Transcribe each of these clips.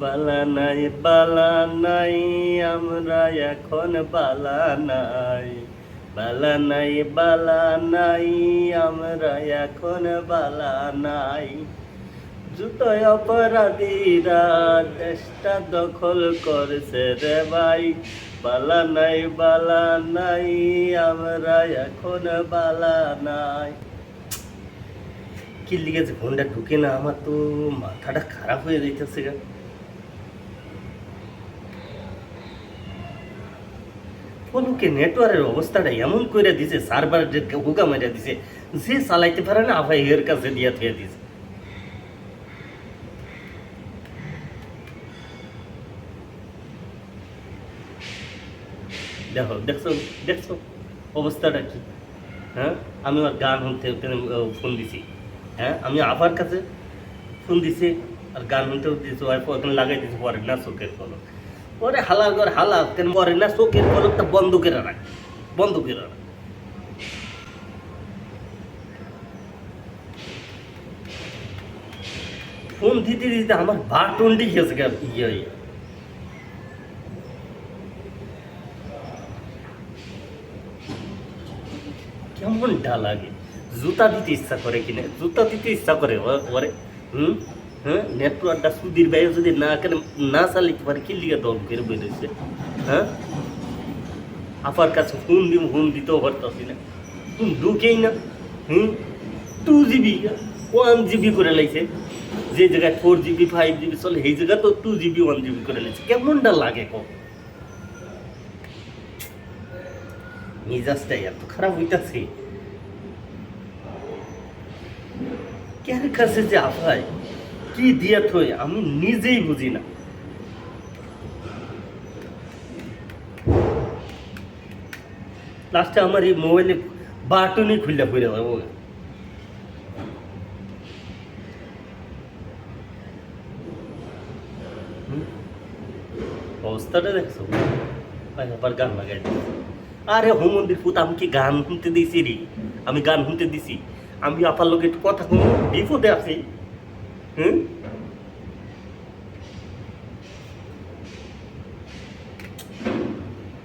বালা নাই বালা নাই আমরা এখন বালা নাই বালা নাই বালা নাই আমরা এখন বালা নাই জুতোয় অপরাধীরা দেশটা দখল করছে রে ভাই। বালা নাই বালা নাই আমরা এখন বালা নাই কি লিখেছে ফোনটা ঢুকে না, আমার তো মাথাটা খারাপ হয়ে যাইতেছে গা। ফোনকে নেটওয়ার্কের অবস্থাটা এমন করে দিছে, সার্ভার হুকা মেরে দিছে, যে চালাইতে পারে না আভাই এর কাছে দিয়া থুয়ে দিছে। দেখো, দেখছ দেখছ অবস্থাটা কি? হ্যাঁ আমি আর গান শুনতে ফোন দিছি। হ্যাঁ আমি আবার কাছে ফোন দিছি, আর গান শুনতেও দিছি ওই ওখানে লাগাই দিছি, পরে না চোখের পলক পরে হালা করে হালা কেন পরে না? চোখের পলকটা বন্ধ করে রাখ, বন্ধ করে রাখ। ফোন দিতে দিতে আমার বাটনটি ইয়ে কেমনটা লাগে জুতা দিতে ইচ্ছা করে কিনা? জুতা দিতে ইচ্ছা করে ওরে, হুম? হ্যাঁ? নেটওয়ার্কটা সুদীর বাইরে যদি না কেন, না চালিতে পারে, কি লিগে দল করে বেরোচ্ছে হ্যাঁ? আপার কাছে ফোন দিব ফোন দিতেও পারতাছি না। ফোন ঢুকেই না। হুম? টু জিবি ওয়ান জিবি করে লাইছে। যে জায়গায় ফোর জিবি ফাইভ জিবি চলে, সেই জায়গা তো টু জিবি ওয়ান জিবি করে লাইছে। কেমনটা লাগে কম মিজাজটাই এত খারাপ হইতাছে। কার কাছে যে আপায় কি দিয়া থই, আমি নিজেই বুঝি না। লাস্টে আমার এই মোবাইলে বাটনই খুললে পড়ে যাব? অবস্থাটা দেখছ? আবার গান লাগাই আরে হোমন্দির পুত, আমি কি গান শুনতে দিছি রে? আমি গান শুনতে দিছি। আমি আপার লোক একটু কথা শুনো বিপদে আছি। হুম?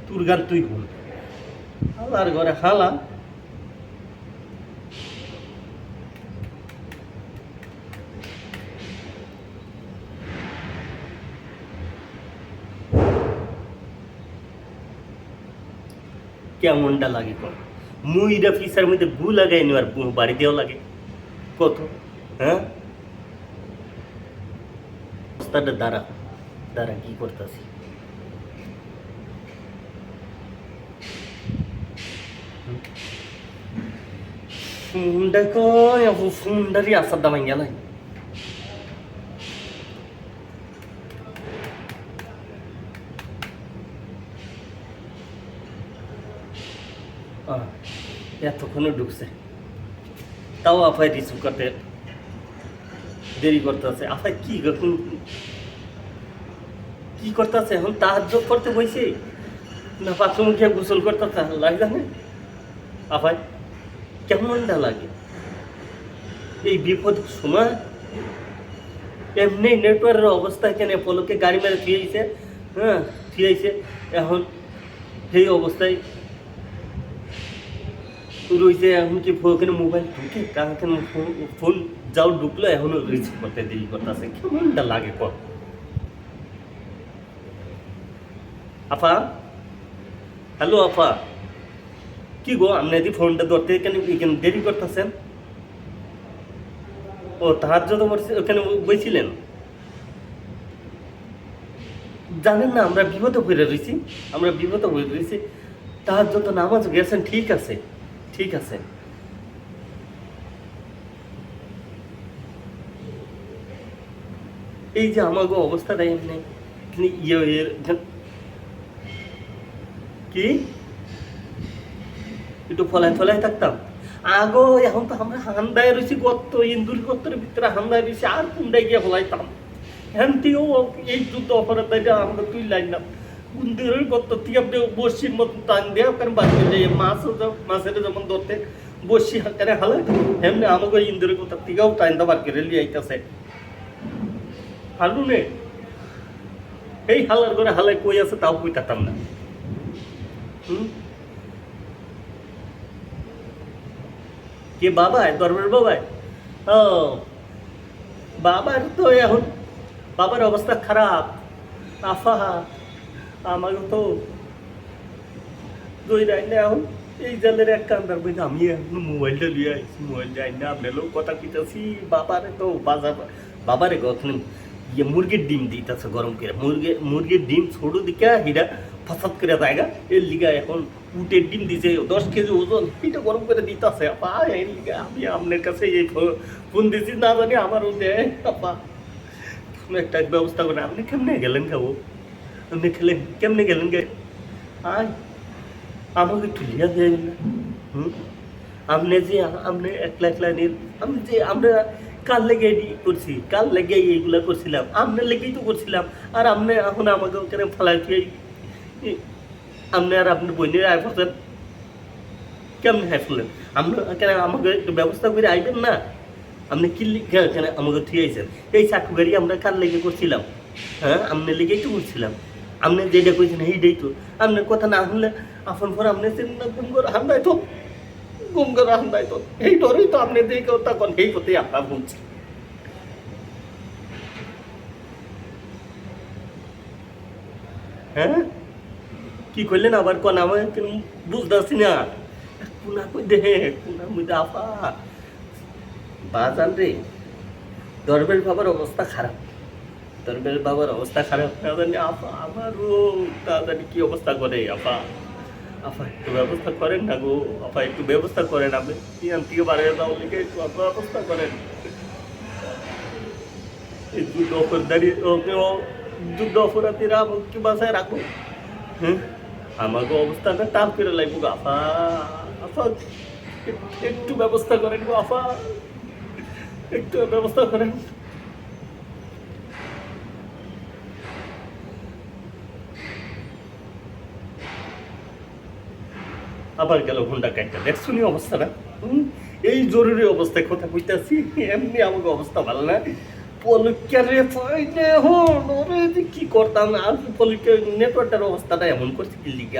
তোর গান তুই শুন হালার ঘরে হালা কেমনটা লাগে কম মুইরা ফিসার মধ্যে গু লাগাই আর বাড়ি দেওয়া লাগে। কত? হ্যাঁ? অবস্থাটা দাঁড়া দাঁড়া, কি করতেছি? দেখো ফোনটারই আসার দামাই গেল এতক্ষণে ঢুকছে। তাও আফাই রিসিভ করতে দেরি করতে আছে আফাই কি এখন কি করতে আছে এখন তাহার করতে বইছে। না বাথরুম গিয়ে গোসল করতে লাগে জানে। আফাই কেমনটা লাগে? এই বিপদ সময় এমনি নেটওয়ার্কের অবস্থা কেন? পলকে গাড়ি মেরে থিয়েছে হ্যাঁ থিয়েছে এখন সেই অবস্থায় রয়েছে এখন কি ওখানে মোবাইল ঢুকে? কারণ ফোন যাও ঢুকলো, এখনও রিসিভ করতে দেরি করতেছে। কেমনটা লাগে কর? আফা? হ্যালো আফা। কি গো, আপনি যদি ফোনটা ধরতে কেন এখানে দেরি করতেছেন? ও তাহার যত ওখানে বইছিলেন? জানেন না, আমরা বিপদে হয়ে রয়েছি। আমরা বিপদে হয়ে রয়েছি। তাহার যত নামাজ গেছেন, ঠিক আছে। ঠিক আছে। এই যে আমাকে অবস্থাটা এমনি এখানে ইয়ে কি? একটু ফলায় ফলায় থাকতাম। আগো, এখন তো আমরা হান্দায় রয়েছি গত্ত, ইন্দুর গত্তের ভিতরে হান্দায় রয়েছি আর কুন্ডায় গিয়ে ফলাইতাম? এই যুদ্ধ অপরাধটা আমরা তুই লাইলাম কুন্দিরের গত্ত থেকে আপনি বসির মতন টান দেওয়া কারণ বাড়িতে যাই মাছ মাছের যেমন ধরতে বসি হাকারে হালে এমনি আমাকে ইন্দুরের কথা থেকেও টাইম দেবার করে লিয়ে আইতেছে। নে। এই হালার করে হালাই কই আছে তাও কই তাতাম না কে বাবাই দরবার বাবাই? ও, বাবার তো এখন বাবার অবস্থা খারাপ। আফা আমাকে তো। দুই না এখন। এই জালের এক কান্দার বই আমি এখন মোবাইলটা লিয়ে আইছি মোবাইলটা আইনা আপনার লোক কথা কইতাছি। বাবারে তো বাজার বাবারে গখন ইয়ে মুরগির ডিম দিতেছে গরম করে মুরগি মুরগির ডিম ছোট দিকে হিরা ফসাদ করে জায়গা এর লিগা এখন উটের ডিম দিছে দশ কেজি ওজন এটা গরম করে দিতেছে আপা এর লিগা আমি আপনার কাছে এই ফোন দিছি না জানি আমারও দেয় আপা কোনো একটা ব্যবস্থা করে আপনি কেমনে গেলেন খাব আপনি খেলেন কেমনে গেলেন গে আয় আমাকে একটু লিয়া দেবেন না হুম আপনি যে আপনি একলা একলা নিন আমি যে আমরা কাল লেগে করছি, কাল লেগে এইগুলা করছিলাম আপনার লেগেই তো করছিলাম, আর আপনি এখন আমাকে ওখানে ফালাই দিয়ে আপনি আর আপনার বইনের আয় পড়ছেন কেমন হাই ফেললেন আমরা কেন আমাকে একটু ব্যবস্থা করে আইবেন না? আপনি কি কেন আমাকে ঠিক আইছেন এই চাকু গাড়ি আমরা কার লেগে করছিলাম। হ্যাঁ আপনার লেগেই তো করছিলাম। আপনি যেটা কইছেন এইটাই তো। আপনার কথা না শুনলে আপন পর আপনি চিন্তা করে হান্দাই তো গুম করে হান্দাই তো, এই ডরেই তো আপনি দেখে তখন এই পথে আমরা বলছি হ্যাঁ? কি করলেন আবার কোন আমার বুঝতেছি না। কোনা কই দে কোনার মধ্যে আফা বাজান রে দরবের বাবার অবস্থা খারাপ। দরবের বাবার অবস্থা খারাপ না জানি আফা আমারও তা জানি কি অবস্থা করে আফা আফা একটু ব্যবস্থা করেন না গো আফা একটু ব্যবস্থা করেন আপনি। ইয়ান থেকে বাড়িয়ে দাও লিখে একটু ব্যবস্থা করেন। এই ওকে ও যুদ্ধ অপরাধীরা আমাকে বাসায় রাখো। হ্যাঁ? আমাকে অবস্থাটা টাপ করে লাগবো গো, আফা আফা এক- একটু ব্যবস্থা করেন গো, আফা। একটু ব্যবস্থা করেন। আবার গেল ঘণ্টা কাটটা দেখছ নি অবস্থাটা? এই জরুরি অবস্থায় কথা কইতাছি, এমনি আমাকে অবস্থা ভালো না। পলিকারে পাইলে হন, ওরে কি করতাম? আর পলিকার নেটওয়ার্কের অবস্থাটা এমন করছে, কি লিগে